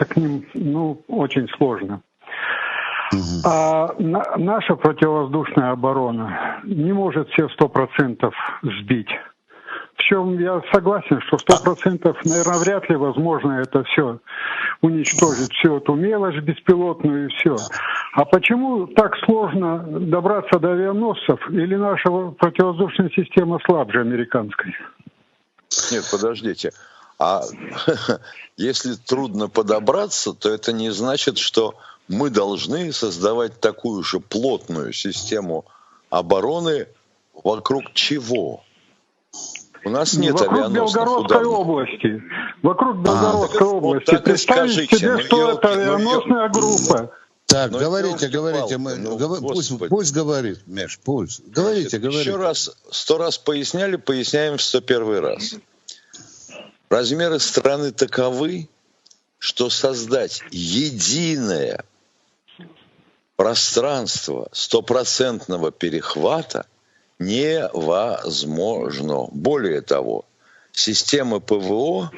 подобраться к ним, ну, очень сложно. А на- наша противовоздушная оборона не может все сто процентов сбить. В чем я согласен, что сто процентов, наверное, вряд ли возможно это все уничтожить, всю эту мелочь беспилотную и все. А почему так сложно добраться до авианосцев? Или наша противовоздушная система слабже американской? Нет, подождите. А если трудно подобраться, то это не значит, что мы должны создавать такую же плотную систему обороны вокруг чего? У нас нет Вокруг Белгородской ударных. области. Вокруг Белгородской так вот области. так и Представить скажите, себе, ну, что ёлки, это ну, авианосная группа. Так, Ну, говорите, говорите, мы, ну, пусть, пусть говорит, Меш, пусть. Говорите, говорите. Еще раз, сто раз поясняли, поясняем в 101 раз. Размеры страны таковы, что создать единое пространство стопроцентного перехвата невозможно. Более того, системы ПВО,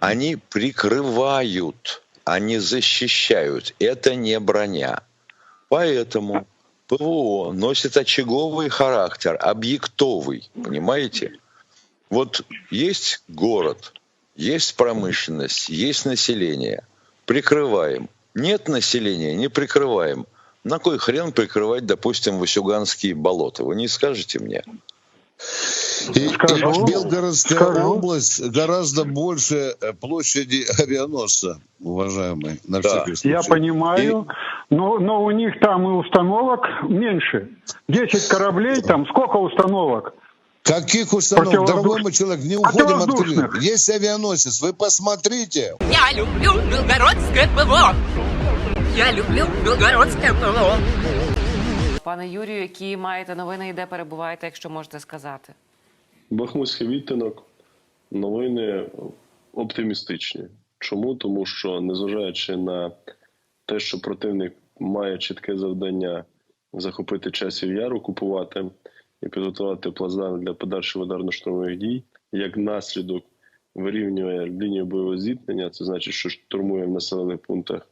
они прикрывают, они защищают. Это не броня. Поэтому ПВО носит очаговый характер, объектовый, понимаете? Вот есть город, есть промышленность, есть население. Прикрываем. Нет населения, не прикрываем. На кой хрен прикрывать, допустим, Васюганские болота? Вы не скажете мне? И, Скажу, и Белгородская скажу. область гораздо больше э, площади авианосца, уважаемый, на Да. всякий случай. Я понимаю, но, но у них там и установок меньше. 10 кораблей, там сколько установок? Каких установок, Противовоздуш- дорогой мой человек, не уходим от Противовоздушных. крыльев. Есть авианосец, вы посмотрите. Я люблю белгородское ПВО. Я люблю белгородское ПВО. Пане Юрію, які маєте новини і де перебуваєте, якщо можете сказати? Бахмутський відтинок. Новини оптимістичні. Чому? Тому що, незважаючи на те, що противник має чітке завдання захопити часів яр, окупувати і підготувати плацдарм для подальших ударно-штурмових дій, як наслідок вирівнює лінію бойового зіткнення, це значить, що штурмує в населених пунктах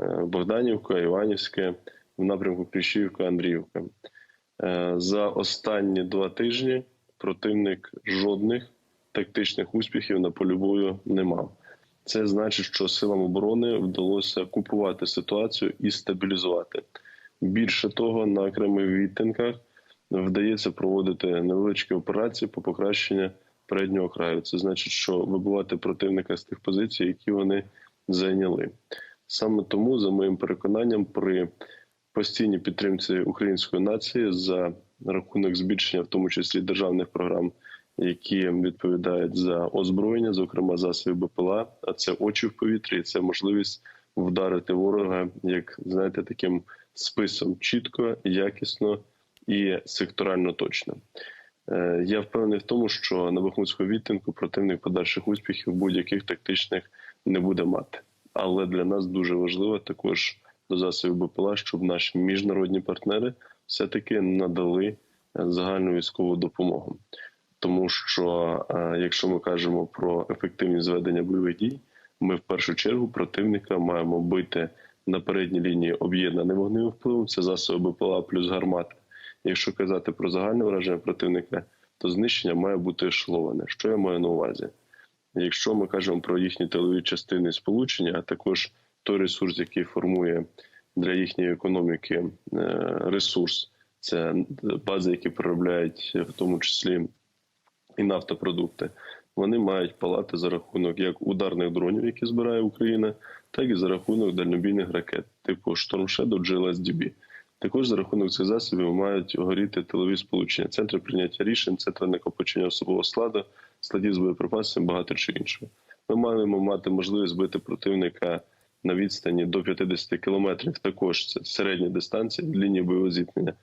е, Богданівка, Іванівське, в напрямку Кліщівка, Андріївка. Е, За останні два тижні противник жодних тактичних успіхів на полі бою не мав. Це значить, що силам оборони вдалося купувати ситуацію і стабілізувати. Більше того, на окремих відтинках вдається проводити невеличкі операції по покращенню переднього краю. Це значить, що вибивати противника з тих позицій, які вони зайняли. Саме тому, за моїм переконанням, при постійній підтримці української нації за рахунок збільшення, в тому числі державних програм, які відповідають за озброєння, зокрема засоби БПЛА, а це очі в повітрі, і це можливість вдарити ворога, як знаєте, таким списом чітко, якісно і секторально точно. Е, Я впевнений в тому, що на Бахмутському відтинку противник подальших успіхів будь-яких тактичних не буде мати. Але для нас дуже важливо також до засобів БПЛА, щоб наші міжнародні партнери все-таки надали е, загальну військову допомогу. Тому що е, якщо ми кажемо про ефективність зведення бойових дій, ми в першу чергу противника маємо бити на передній лінії об'єднаним вогневим впливом. Це засоби БПЛА плюс гармати. Якщо казати про загальне враження противника, то знищення має бути ешеловане. Що я маю на увазі? Якщо ми кажемо про їхні тилові частини сполучення, а також той ресурс, який формує для їхньої економіки е, ресурс, це бази, які переробляють в тому числі і нафтопродукти. Вони мають палати за рахунок як ударних дронів, які збирає Україна, так і за рахунок дальнобійних ракет, типу Shadow, GLSDB. Також за рахунок цих засобів мають горіти тилові сполучення, центри прийняття рішень, центри накопичення особового складу, складів з боєприпасами, багато чого іншого. Ми маємо мати можливість бити противника на відстані до 50 кілометрів. Також це середня дистанція від лінії бойового зіткнення.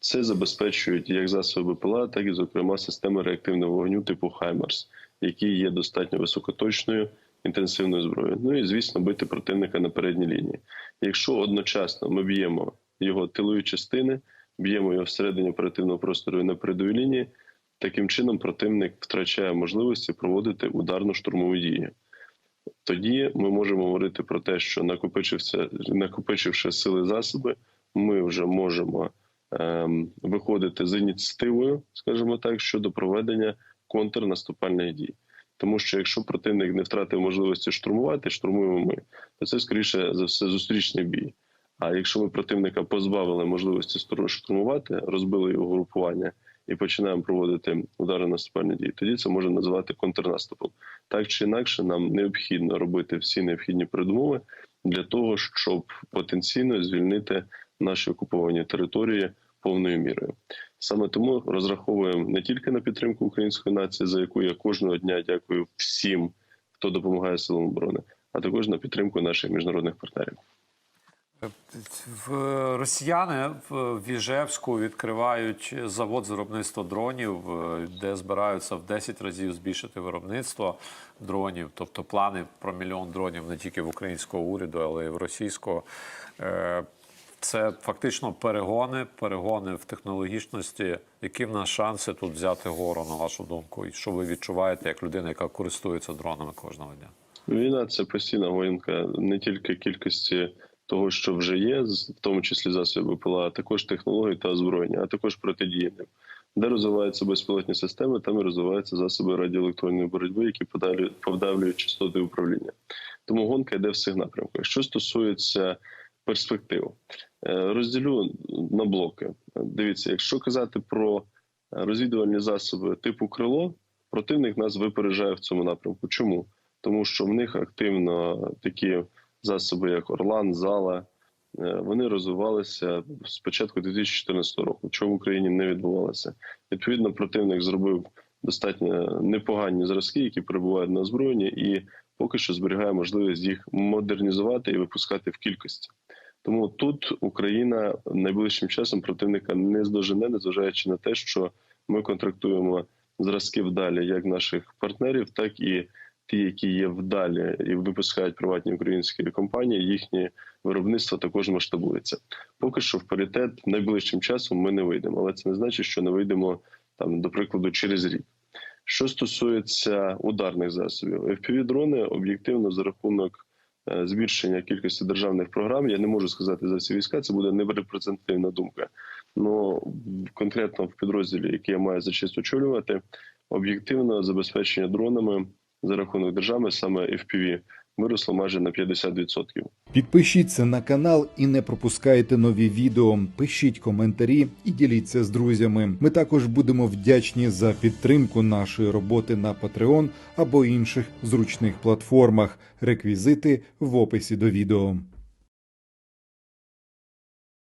Це забезпечують як засоби ПЛА, так і, зокрема, системи реактивного вогню типу Хаймерс, які є достатньо високоточною інтенсивною зброєю. Ну і звісно, бити противника на передній лінії. Якщо одночасно ми б'ємо його тилові частини, б'ємо його всередині оперативного простору і на передовій лінії, таким чином противник втрачає можливості проводити ударно-штурмові дії. тоді ми можемо говорити про те, що накопичивши сили засоби, ми вже можемо ем, виходити з ініціативою, скажімо так, щодо проведення контрнаступальних дій. Тому що якщо противник не втратив можливості штурмувати, штурмуємо ми, то це скоріше за все зустрічний бій. А якщо ми противника позбавили можливості штурмувати, розбили його групування і починаємо проводити удари наступальні дії, тоді це можна називати контрнаступом. Так чи інакше, нам необхідно робити всі необхідні передумови для того, щоб потенційно звільнити наші окуповані території повною мірою. Саме тому розраховуємо не тільки на підтримку української нації, за яку я кожного дня дякую всім, хто допомагає силам оборони, а також на підтримку наших міжнародних партнерів. Росіяни в Віжевську відкривають завод з виробництва дронів, е, де збираються в 10 разів збільшити виробництво дронів. Тобто плани про мільйон дронів не тільки в українського уряду, але й в російського. Е, Це фактично перегони, перегони в технологічності. Які в нас шанси тут взяти гору, на вашу думку? І що ви відчуваєте як людина, яка користується дронами кожного дня? Війна це постійна гонка не тільки кількості того, що вже є, в тому числі засоби ПЛА, а також технології та озброєння, а також протидії. Де розвиваються безпілотні системи, там і розвиваються засоби радіоелектронної боротьби, які подавлюють частоти управління. Тому гонка йде в цих напрямках. Що стосується перспектив, е, розділю на блоки. Дивіться, якщо казати про розвідувальні засоби типу крило, противник нас випереджає в цьому напрямку. Чому? Тому що в них активно такі засоби, як Орлан, Зала, е, вони розвивалися з початку 2014 року, чого в Україні не відбувалося. Відповідно, противник зробив достатньо непогані зразки, які перебувають на озброєнні, і поки що зберігає можливість їх модернізувати і випускати в кількості. Тому тут Україна найближчим часом противника не здожене, незважаючи на те, що ми контрактуємо зразки вдалі як наших партнерів, так і ті, які є вдалі і випускають приватні українські компанії, їхнє виробництво також масштабується. Поки що в паритет найближчим часом ми не вийдемо, але це не значить, що не вийдемо там, до прикладу, через рік. Що стосується ударних засобів, fpv дрони об'єктивно за рахунок е, збільшення кількості державних програм. Я не можу сказати за всі війська, це буде нерепрезентативна думка. Ну конкретно в підрозділі, який я маю за честь очолювати, об'єктивно забезпечення дронами за рахунок держави, саме FPV, виросло майже на 50%. Підпишіться на канал і не пропускайте нові відео. Пишіть коментарі і діліться з друзями. Ми також будемо вдячні за підтримку нашої роботи на Patreon або інших зручних платформах. Реквізити в описі до відео.